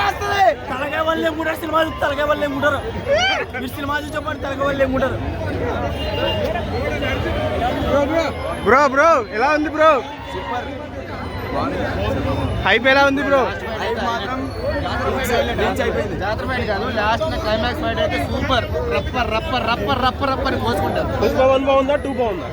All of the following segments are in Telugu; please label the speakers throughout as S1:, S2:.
S1: రాస్తుంది? తలకాయ వాళ్ళు ఏముంటారు సినిమా చూస్తే తలకాయ వాళ్ళు ఏముంటారు మీరు సినిమా చూసి చెప్పండి తలకాయ వాళ్ళు ఏముంటారు
S2: బ్రో బ్రో ఎలా ఉంది బ్రో? హైప్ ఎలా ఉంది బ్రో?
S3: జాతర ఫైట్ కాదు లాస్ట్ క్లైమాక్స్ ఫైట్ అయితే సూపర్ రప్పర్ రప్పర్ రప్పర్ రప్పర్ రప్పర్ అని కోసుకుంటారు
S2: పుష్ప వన్ బాగుందా? టూ బాగుందా?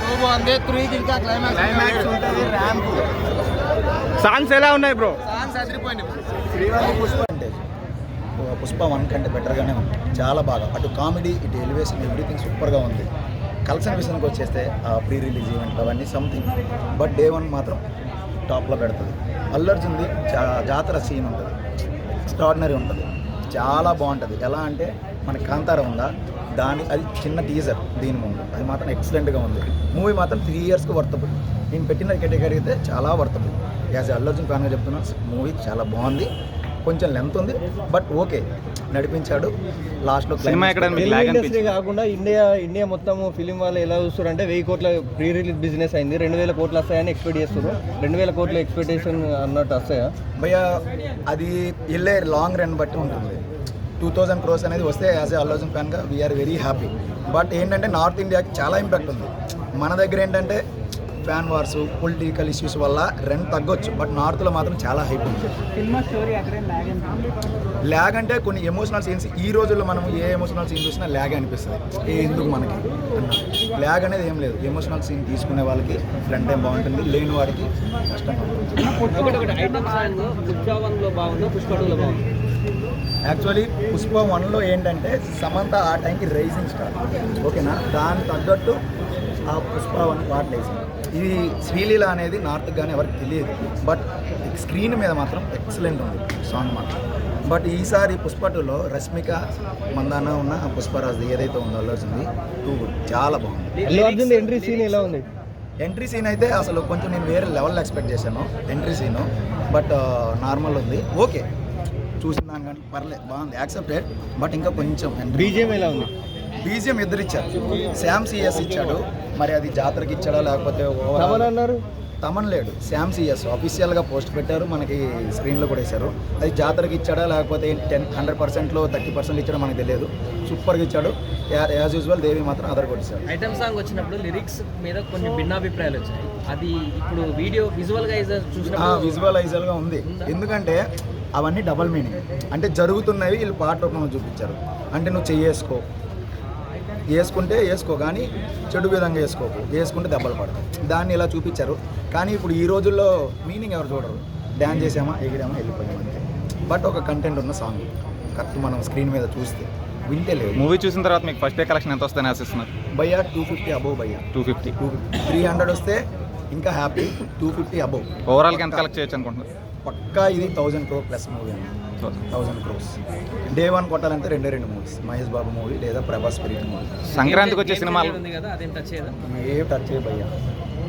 S3: టూ బాగుంది త్రీకి ఇంకా క్లైమాక్స్ క్లైమాక్స్ ఉంటుంది ర్యాంప్
S2: సాంగ్స్ ఎలా ఉన్నాయి బ్రో
S4: శ్రీవాణి పుష్ప అంటే పుష్ప వన్ కంటే బెటర్గానే ఉంది. చాలా బాగా. అటు కామెడీ ఇటు ఎలివేషన్ ఎవ్రీథింగ్ సూపర్గా ఉంది. కలెక్షన్ విషయానికి వచ్చేస్తే ఆ ప్రీ రిలీజ్ ఈవెంట్ అవన్నీ సంథింగ్ బట్ డే వన్ మాత్రం టాప్లో పెడుతుంది. అల్లర్జుంది జా జాతర సీన్ ఉంటుంది. ఎక్స్ట్రాడినరీ ఉంటుంది. చాలా బాగుంటుంది. ఎలా అంటే మన కాంతార ఉందా? దాని అది చిన్న టీజర్ దీని ముందు. అది మాత్రం ఎక్సలెంట్గా ఉంది. మూవీ మాత్రం త్రీ ఇయర్స్కి వర్తబుల్ నేను పెట్టిన కేటగిరీ అయితే చాలా వర్తబుల్ యాజ్ అల్లర్జున్ ఫ్యాన్గా చెప్తున్నా మూవీ చాలా బాగుంది. కొంచెం లెంత్ ఉంది బట్ ఓకే నడిపించాడు. లాస్ట్లో
S2: సినిమా ఎక్కడ మీకు
S5: ఫిల్మ్
S2: లాగ్
S5: ఇండస్ట్రీ కాకుండా ఇండియా ఇండియా మొత్తం ఫిలిం వాళ్ళు ఎలా చూస్తారంటే వెయ్యి కోట్ల ప్రీ రిలీజ్ బిజినెస్ అయింది. రెండు వేల కోట్లు వస్తాయని ఎక్స్పెక్ట్ చేస్తారు రెండు వేల కోట్ల ఎక్స్పెక్టేషన్ అన్నట్టు వస్తాయా?
S4: భయ్య అది వెళ్ళే లాంగ్ రన్ బట్టి ఉంటుంది. టూ థౌజండ్ క్రోస్ అనేది వస్తే as a అల్లోజన్ ఫ్యాన్గా we are very happy but ఏంటంటే నార్త్ ఇండియాకి చాలా ఇంపాక్ట్ ఉంది. మన దగ్గర ఏంటంటే ఫ్యాన్ వార్స్ పొలిటికల్ ఇష్యూస్ వల్ల రెంట్ తగ్గొచ్చు బట్ నార్త్లో మాత్రం చాలా హైప్ ఉంది. ల్యాగ్ అంటే కొన్ని ఎమోషనల్ సీన్స్ ఈ రోజుల్లో మనం ఏ ఎమోషనల్ సీన్ చూసినా ల్యాగ్ అనిపిస్తుంది. ఏ ఎందుకు మనకి? ల్యాగ్ అనేది ఏం లేదు. ఎమోషనల్ సీన్ తీసుకునే వాళ్ళకి ఫ్రంట్ టైం బాగుంటుంది లేని వాడికి ఉంటుంది యాక్చువల్లీ పుష్ప వన్లో ఏంటంటే సమంత ఆ టైంకి రైజింగ్ స్టార్ ఓకేనా? దానికి తగ్గట్టు ఆ పుష్ప వన్ పాటలు వేసింది ఇది శ్రీలీల అనేది నార్త్ కానీ ఎవరికి తెలియదు. బట్ స్క్రీన్ మీద మాత్రం ఎక్సలెంట్ ఉంది సాంగ్ మాత్రం. బట్ ఈసారి పుష్ప టూలో రష్మిక మందాన ఉన్న ఆ పుష్పరాజు ఏదైతే ఉందో అల్లొచ్చింది టూ గుడ్ చాలా బాగుంది.
S5: ఎంట్రీ సీన్ ఎలా ఉంది?
S4: ఎంట్రీ సీన్ అయితే అసలు కొంచెం నేను వేరే లెవెల్లో ఎక్స్పెక్ట్ చేశాను ఎంట్రీ సీను బట్ నార్మల్ ఉంది. ఓకే చూసిన దానికంటే పర్లేదు బాగుంది. యాక్సెప్టెడ్ బట్ ఇంకా కొంచెం
S5: బీజిఎం ఎలా ఉంది?
S4: బీజిఎం ఇద్దరు ఇచ్చారు శామ్ సిఎస్ ఇచ్చాడు మరి అది జాతరకి ఇచ్చాడా లేకపోతే
S5: అన్నారు.
S4: తమన్ లేడు శామ్ సిఎస్ అఫీషియల్గా పోస్ట్ పెట్టారు మనకి స్క్రీన్లో కూడా వేశారు. అది జాతరకి ఇచ్చాడా లేకపోతే టెన్ హండ్రెడ్ పర్సెంట్లో థర్టీ పర్సెంట్ ఇచ్చాడో మనకు తెలియదు. సూపర్గా ఇచ్చాడు. యాజ్ యూజువల్ దేవి మాత్రం అదర్ కొట్టేశాడు
S6: ఐటమ్ సాంగ్ వచ్చినప్పుడు లిరిక్స్ మీద కొన్ని భిన్నాభిప్రాయాలు వచ్చాయి. అది ఇప్పుడు వీడియో విజువల్గా చూసినప్పుడు
S4: విజువలైజర్గా ఉంది? ఎందుకంటే అవన్నీ డబల్ మీనింగ్ అంటే జరుగుతున్నవి వీళ్ళు పాట రూపంలో చూపించారు. అంటే నువ్వు చెయ్యేసుకో. వేసుకుంటే వేసుకో కానీ చెడు విధంగా వేసుకోకు వేసుకుంటే దెబ్బలు పడతాయి. దాన్ని ఇలా చూపించారు. కానీ ఇప్పుడు ఈ రోజుల్లో మీనింగ్ ఎవరు చూడరు. డ్యాన్స్ చేసామా ఎగిరామా వెళ్ళిపోయామా అంతే. బట్ ఒక కంటెంట్ ఉన్న సాంగ్ కరెక్ట్ మనం స్క్రీన్ మీద చూస్తే వింటే లేదు.
S2: మూవీ చూసిన తర్వాత మీకు ఫస్ట్ డే కలెక్షన్ ఎంత వస్తుందని ఆశిస్తున్నారు
S4: భయ్యా టూ ఫిఫ్టీ అబోవ్ భయ్యా.
S2: Two fifty
S4: two three hundred వస్తే ఇంకా హ్యాపీ టూ ఫిఫ్టీ అబోవ్
S2: ఓవరాల్గా ఎంత కలెక్ట్ చేయొచ్చు అనుకుంటున్నారు?
S4: పక్కా ఇది థౌజండ్ క్రో ప్లస్ మూవీ అండి. థౌజండ్ క్రోస్ డే వన్ కొట్టాలంటే రెండే రెండు మూవీస్ మహేష్ బాబు మూవీ లేదా ప్రభాస్ స్పిరిట్ మూవీ
S2: సంక్రాంతికి వచ్చే సినిమాలు?
S6: ఉంది కదా అదేం టచ్ చేయదా?
S4: ఏ టచ్ చేయబయ్యా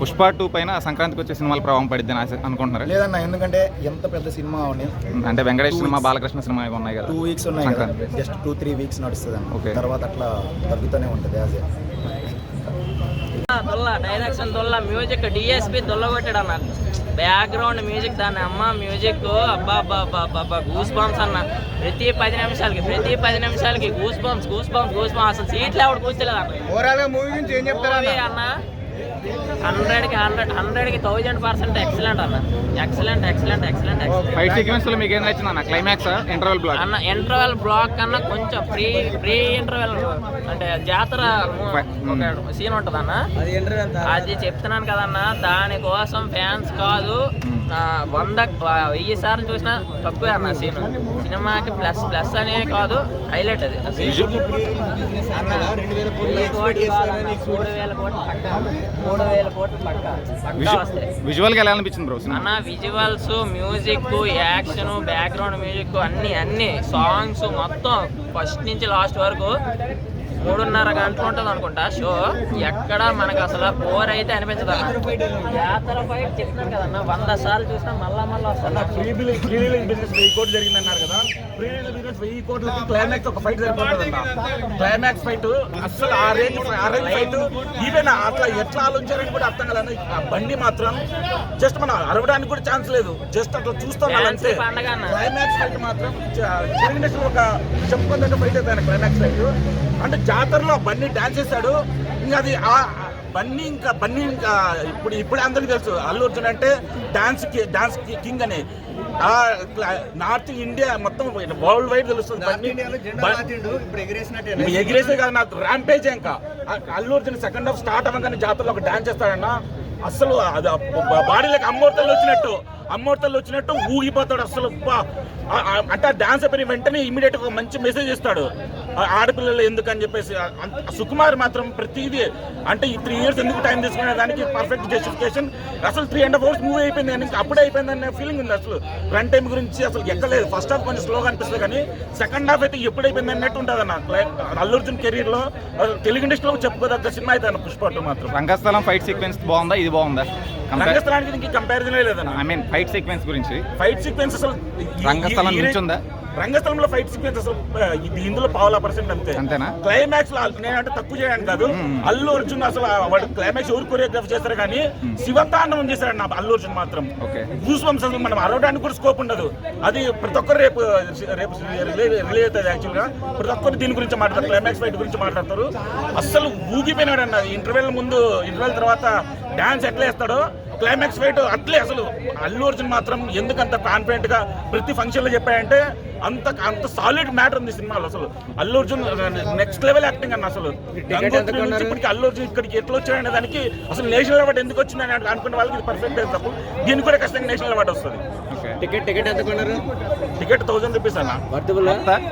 S2: పుష్ప టూ పైన సంక్రాంతికి వచ్చే సినిమాలు ప్రభావం పడిద్ది అనుకుంటున్నారా?
S4: లేదన్న ఎందుకంటే ఎంత పెద్ద సినిమా ఉన్నాయి
S2: అంటే వెంకటేష్ సినిమా బాలకృష్ణ సినిమా ఉన్నాయి కదా.
S4: టూ వీక్స్ ఉన్నాయి. జస్ట్ టూ త్రీ వీక్స్ నడుస్తుంది అన్న
S2: Okay.
S4: తర్వాత అట్లా తగ్గుతూనే ఉంటుంది యాజ్ ఏ
S7: దొల్ల డైరెక్షన్ దొల్ల మ్యూజిక్ డిఎస్పి దొల్ల కొట్టాడు అన్న బ్యాక్గ్రౌండ్ మ్యూజిక్ దాని అమ్మ మ్యూజిక్ అబ్బా అబ్బా అబ్బా అబ్బా గూస్ బంప్స్ అన్న. ప్రతి పది నిమిషాలకి ప్రతి పది నిమిషాలకి goose bumps goose bumps goose bumps అసలు సీట్లు ఎవడు కూర్చోలేదు అన్న. అన్న హండ్రెడ్కి హండ్రెడ్ హండ్రెడ్కి థౌజండ్ పర్సెంట్ ఎక్సలెంట్ అన్న. ఎక్సలెంట్ ఎక్సలెంట్ ఎక్సలెంట్
S2: ఫైట్ సీక్వెన్స్లో మీకు ఏం నచ్చింది అన్న? క్లైమాక్స్ ఇంటర్వల్ బ్లాక్
S7: అన్న ఇంటర్వెల్ బ్లాక్ కన్నా కొంచెం ప్రీ ప్రీ ఇంటర్వెల్ అంటే జాతర ఒక సీన్ ఉంటుంది అన్న
S6: అది
S7: చెప్తున్నాను కదన్న దానికోసం ఫ్యాన్స్ కాదు ఆ, వంద వెయ్యి సార్లు చూసినా తక్కువే అన్న సీన్ సినిమాకి ప్లస్ ప్లస్ అనే కాదు హైలైట్ అది. అన్న, వెయ్యి మూడు వేల కోట్లు పక్కా. మూడు వేల కోట్లు పక్కా. పక్కా వస్తాయి.
S2: విజువల్గా ఎలా అనిపించింది బ్రో సినిమా?
S7: అన్న visuals music action background music అన్ని అన్ని. సాంగ్స్ మొత్తం ఫస్ట్ నుంచి లాస్ట్ వరకు మూడున్నర గంటలు ఉంటుంది అనుకుంటా. షో ఎక్కడ మనకు అసలు బోర్ అయితే అనిపించదు జాతర ఫైట్ చెప్తాను కదన్న వంద సార్లు చూసినా మళ్ళా మళ్ళా
S1: రిలీజ్ బిజినెస్ వెయ్యి కోట్లు జరిగింది అన్నారు కదా బిజినెస్ వెయ్యి కోట్లకి క్లైమాక్స్ ఒక ఫైట్ సరిపోతుంది అన్న. క్లైమాక్స్ ఫైట్ అసలు ఆ రేంజ్ ఆ రేంజ్ ఫైట్ ఈవెన్ అట్లా ఎట్లా ఆలోచించారని కూడా అర్థం కదా ఆ బండి మాత్రం జస్ట్ మనం అరవడానికి కూడా ఛాన్స్ లేదు. జస్ట్ అట్లా చూస్తాం అంతే. క్లైమాక్స్ ఫైట్ మాత్రం ఒక చెప్పుకుందంటే ఫైట్ అయితే క్లైమాక్స్ ఫైట్ అంటే జాతరలో బన్నీ డాన్స్ చేశాడు ఇంకా అది బన్నీ ఇంకా బన్నీ ఇంకా ఇప్పుడు ఇప్పుడు అందరికీ తెలుసు. అల్లు అర్జున్ అంటే డాన్స్ డాన్స్ కింగ్ అని. ఆ నార్త్ ఇండియా మొత్తం వరల్డ్ వైడ్ తెలుస్తుంది ఎగిరేసే కాదు నాకు ర్యాంపేజ్ ఇంకా. Allu Arjun second half start అవ్వగానే జాతరలో ఒక డాన్స్ చేస్తాడన్న. అసలు అది బాడీలోకి అమ్మోర్తలు వచ్చినట్టు అమ్మోర్తలు వచ్చినట్టు ఊగిపోతాడు అసలు అంటే ఆ డాన్స్ అయిపోయిన వెంటనే ఇమీడియట్ ఒక మంచి మెసేజ్ ఇస్తాడు. ఆడపిల్లలు ఎందుకని చెప్పేసి సుకుమార్ మాత్రం ప్రతిదీ అంటే ఈ త్రీ ఇయర్స్ ఎందుకు టైం తీసుకునే దానికి పర్ఫెక్ట్ జస్టిఫికేషన్ అసలు three and half hours movie అయిపోయింది అని అప్పుడే అయిపోయింది అనే ఫీలింగ్ ఉంది అసలు. రన్ టైం గురించి అసలు ఎక్కలేదు. ఫస్ట్ హాఫ్ కొంచెం స్లోగా అనిపిస్తుంది కానీ సెకండ్ హాఫ్ అయితే ఎప్పుడు అయిపోయింది అన్నట్టు ఉంటుంది అన్న. అల్లు అర్జున్ కెరీర్లో తెలుగు ఇండస్ట్రీలో చెప్పుకోదగ్గ సినిమా అయితే అన్న పుష్ప టూ మాత్రం.
S2: రంగస్థలం ఫైట్ సీక్వెన్స్ బాగుందా? ఇది బాగుందా?
S1: రంగస్థలానికి కంపారిజన్ లేదన్న.
S2: ఐ మీన్ ఫైట్ సీక్వెన్స్ గురించి.
S1: ఫైట్ సీక్వెన్స్ అసలు
S2: రంగస్థలం నుంచుందా?
S1: రంగస్థలంలో ఫైట్ సీక్వెన్స్ అసలు ఇది ఇందులో పావులా పర్సెంట్ అంతే.
S2: అంతేనా?
S1: క్లైమాక్స్లో నేనంటే తక్కువ చేయడానికి కాదు. అల్లు అర్జున్ అసలు వాడు క్లైమాక్స్ ఎవరు కొరియోగ్రాఫ్ చేస్తారు కానీ శివతాండవం చేశాడు నా అల్లు అర్జున్ మాత్రం. గూస్ బంప్స్ అసలు మనం అరవడానికి కూడా స్కోప్ ఉండదు. అది ప్రతి ఒక్కరు రేపు రేపు రిలే అవుతుంది యాక్చువల్గా. ప్రతి ఒక్కరు దీని గురించి మాట్లాడతారు క్లైమాక్స్ ఫైట్ గురించి మాట్లాడతారు. అస్సలు ఊగిపోయినాడు అన్న ఇంటర్వెల్ ముందు ఇంటర్వెల్ తర్వాత డాన్స్ ఎట్లా వేస్తాడో క్లైమాక్స్ ఫైట్ అట్లే అసలు. అల్లు అర్జున్ మాత్రం ఎందుకు అంత కాన్ఫిడెంట్గా ప్రతి ఫంక్షన్లో చెప్పాయంటే అంత అంత సాలిడ్ మ్యాటర్ ఉంది సినిమాలో అసలు. Allu Arjun next level acting అన్న అసలు. గంగోత్రి నుంచి ఇప్పటికి అల్లు అర్జున్ ఇక్కడికి ఎట్లా వచ్చాడనే దానికి అసలు నేషనల్ అవార్డు ఎందుకు వచ్చిందని అనుకున్న వాళ్ళకి ఇది పర్ఫెక్ట్ తప్పు దీనికి కూడా ఖచ్చితంగా నేషనల్ అవార్డు వస్తుంది.
S5: టికెట్ టికెట్ ఎంత కొన్నారు?
S1: టికెట్ థౌసండ్ రూపీస్ అన్న.
S5: వర్తబుల్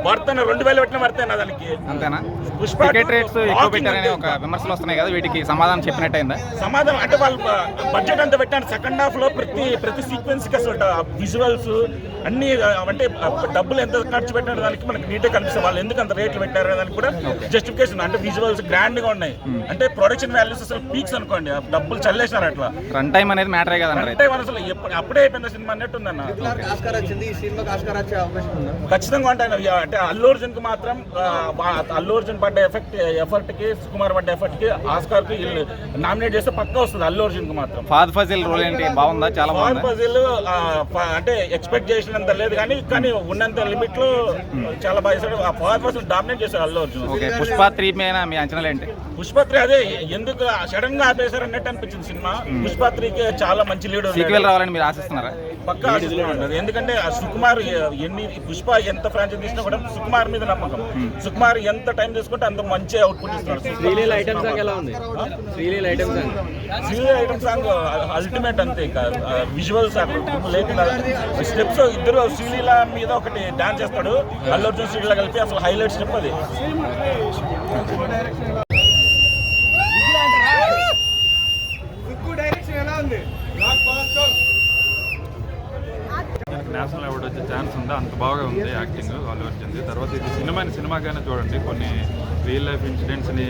S1: వర్తన రెండు వేలు పెట్టిన వర్తేనా దానికి.
S2: అంతేనా?
S1: పుష్ప
S2: టికెట్ రేట్స్ ఎక్కువ పెట్టారని
S1: అంటే
S2: ఒక విమర్శలు వస్తున్నాయి కదా వీటికి సమాధానం చెప్పినట్టయిందా?
S1: సమాధానం అంటే వాళ్ళు బడ్జెట్ అంతా పెట్టారు. సెకండ్ హాఫ్లో ప్రతి ప్రతి సీక్వెన్స్కి అసలు విజువల్స్ అన్ని అంటే డబ్బులు ఎంత ఖర్చు పెట్టిన దానికి మనకి నీట్ కనిపిస్తుంది. వాళ్ళు ఎందుకు అంత రేట్లు పెట్టారు దానికి కూడా జస్టిఫికేషన్ అంటే విజువల్స్ గ్రాండ్గా ఉన్నాయి. అంటే ప్రొడక్షన్ వాల్యూస్ అసలు పీక్స్ అనుకోండి. ఆ డబ్బులు చల్లేసినారు అట్లా.
S2: రన్ టైం అనేది మ్యాటరే కదంటారు
S1: అంటే వాళ్ళు అసలు అప్పుడే అయిపోయింది సినిమా అన్నట్టు ఉందన్న
S5: ఆస్కార్ వచ్చింది ఈ సినిమాకి ఆస్కార్ వచ్చే అవకాశం ఉందా?
S1: ఖచ్చితంగా ఉంటాయి అంటే అల్లు అర్జున్కి మాత్రం అల్లు అర్జున్ పడ్డ ఎఫెక్ట్ ఎఫర్ట్కి సుకుమార్ పడ్డ ఎఫర్ట్కి ఆస్కార్కి నామినేట్ చేస్తే పక్కా వస్తుంది అల్లు అర్జున్కి మాత్రం.
S2: ఫాద్ ఫజిల్ రోల్ ఏంటి? బాగుందా? చాలా
S1: ఫాన్
S2: బాగుందా?
S1: పజిల్ అంటే ఎక్స్పెక్ట్ చేసినంత లేదు కానీ కానీ ఉన్నంత లిమిట్లో చాలా బాగా చేశాడు. ఆ ఫాన్ పజిల్ డామినేట్ చేశాడు అల్లు అర్జున్.
S2: ఓకే పుష్ప త్రీ మీద మీ అంచనాలు ఏంటి?
S1: పుష్పత్రి అదే ఎందుకు సడన్గా ఆపేశారు అన్నట్టు అనిపించింది సినిమా. పుష్పత్రికి చాలా మంచి లీడ్
S2: సీక్వెల్ రావాలని మీరు ఆశిస్తున్నారా?
S1: పక్కా ఆశిస్తున్నాను ఎందుకంటే ఆ సుకుమార్ ఎన్ని పుష్ప ఎంత ఫ్రాంచైజ్ తీసినా కూడా సుకుమార్ మీద నమ్మకం. సుకుమార్ ఎంత టైం తీసుకుంటే అంత మంచి అవుట్పుట్ ఇస్తున్నాడు
S5: శ్రీలీల ఐటమ్ సాంగ్ ఎలా ఉంది? Sreeleela item song
S1: Sreeleela item song ultimate అంతే ఇంకా. విజువల్స్ లేకుండా స్టెప్స్ ఇద్దరు శ్రీలీల మీద ఒకటి డాన్స్ చేస్తాడు. అల్లు అర్జున్ శ్రీలీల కలిపి అసలు హైలైట్ స్టెప్ అది
S8: నేషనల్ అవార్డు వచ్చే అంత బాగా ఉంది యాక్టింగ్ అల్లు అర్జున్ది తర్వాత ఇది సినిమాని సినిమాగానే చూడండి. కొన్ని రియల్ లైఫ్ ఇన్సిడెంట్స్ని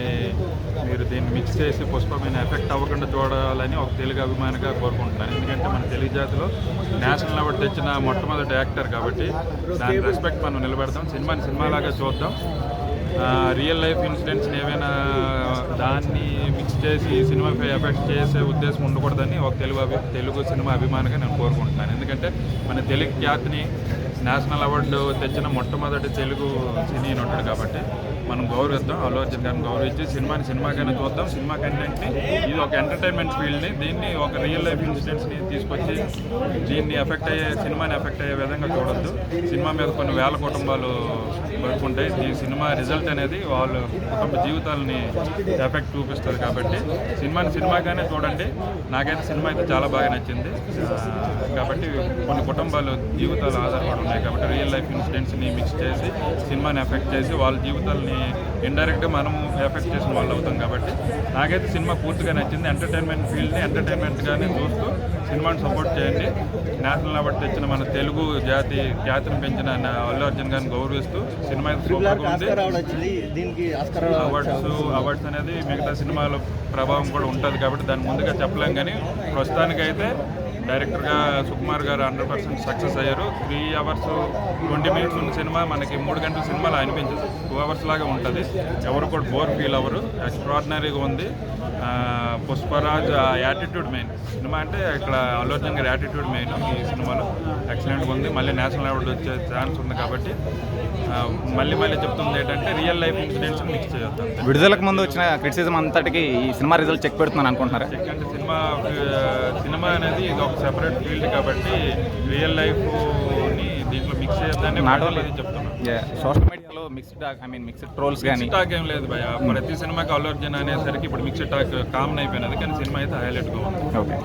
S8: మీరు దీన్ని మిక్స్ చేసి పుష్పమైన ఎఫెక్ట్ అవ్వకుండా చూడాలని ఒక తెలుగు అభిమానిగా కోరుకుంటున్నాను. ఎందుకంటే మన తెలుగు జాతిలో నేషనల్ అవార్డు తెచ్చిన మొట్టమొదటి యాక్టర్ కాబట్టి దాని రెస్పెక్ట్ మనం నిలబెడతాం. సినిమాని సినిమాలాగా చూద్దాం. రియల్ లైఫ్ ఇన్సిడెంట్స్ని ఏమైనా దాన్ని మిక్స్ చేసి సినిమాపై ఎఫెక్ట్ చేసే ఉద్దేశం ఉండకూడదని ఒక తెలుగు అభి తెలుగు సినిమా అభిమానిగా నేను కోరుకుంటున్నాను. ఎందుకంటే మన తెలుగు జాతిని నేషనల్ అవార్డు తెచ్చిన మొట్టమొదటి తెలుగు సినీ నటుడు కాబట్టి మనం గౌరవిద్దాం. అల్లు అర్జున్ గారిని గౌరవించి సినిమాని సినిమాగానే చూద్దాం. సినిమా కంటెంట్ని ఇది ఒక ఎంటర్టైన్మెంట్ ఫీల్డ్ని దీన్ని ఒక రియల్ లైఫ్ ఇన్సిడెంట్స్ని తీసుకొచ్చి దీన్ని ఎఫెక్ట్ అయ్యే సినిమాని ఎఫెక్ట్ అయ్యే విధంగా చూడొద్దు. సినిమా మీద కొన్ని వేల కుటుంబాలు బతుకుంటాయి ఈ సినిమా రిజల్ట్ అనేది వాళ్ళు కుటుంబ జీవితాలని ఎఫెక్ట్ చూపిస్తుంది కాబట్టి సినిమాని సినిమాగానే చూడండి. నాకైతే సినిమా అయితే చాలా బాగా నచ్చింది. కాబట్టి కొన్ని కుటుంబాలు జీవితాలు ఆధారపడి ఉన్నాయి కాబట్టి రియల్ లైఫ్ ఇన్సిడెంట్స్ని మిక్స్ చేసి సినిమాని ఎఫెక్ట్ చేసి వాళ్ళ జీవితాలని ఇండైరెక్ట్గా మనము ఎఫెక్ట్ చేసిన వాళ్ళు అవుతాం కాబట్టి నాకైతే సినిమా పూర్తిగా నచ్చింది. ఎంటర్టైన్మెంట్ ఫీల్డ్ని ఎంటర్టైన్మెంట్గానే చూస్తూ సినిమాని సపోర్ట్ చేయండి. నేషనల్ అవార్డు తెచ్చిన మన తెలుగు జాతి ఖ్యాతిని పెంచిన అల్లు అర్జున్ గారిని గౌరవిస్తూ సినిమా అవార్డ్స్ అవార్డ్స్ అనేది మిగతా సినిమాల ప్రభావం కూడా ఉంటుంది కాబట్టి దాన్ని ముందుగా చెప్పలేం కానీ ప్రస్తుతానికైతే డైరెక్టర్గా Sukumar garu hundred percent success అయ్యారు. త్రీ అవర్స్ ట్వంటీ మినిట్స్ ఉన్న సినిమా మనకి మూడు గంటల సినిమాలో అనిపించదు. టూ అవర్స్ లాగా ఉంటుంది. ఎవరు కూడా బోర్ ఫీల్ అవ్వరు. ఎక్స్ట్రాడినరీగా ఉంది. Pushparaj attitude main. సినిమా అంటే ఇక్కడ అల్లు అర్జున్ గారి యాటిట్యూడ్ మెయిన్ ఈ సినిమాలో. ఎక్సలెంట్గా ఉంది. మళ్ళీ నేషనల్ అవార్డు వచ్చే ఛాన్స్ ఉంది కాబట్టి మళ్ళీ మళ్ళీ చెప్తుంది ఏంటంటే రియల్ లైఫ్ ఇన్సిడెంట్స్ మిక్స్ అంతే
S2: విడుదలకు ముందు వచ్చిన క్రిటిసిజం అంతటికి ఈ సినిమా రిజల్ట్ చెక్ పెడుతున్నాను అనుకుంటున్నారా?
S8: సినిమా సినిమా అనేది ఇది ఒక సెపరేట్ ఫీల్డ్ కాబట్టి రియల్ లైఫ్ని దీంట్లో మిక్స్ చేయొద్దని చెప్తున్నాను
S2: సోషల్ మీడియాలో mixed I mean mixed trolls కానీ
S8: టాక్ ఏం లేదు భయ ప్రతి సినిమాకి అల్లు అర్జున్ అనేసరికి ఇప్పుడు మిక్స్డ్ టాక్ కామన్ అయిపోయినది కానీ సినిమా అయితే హైలైట్గా ఉంది.
S2: ఓకే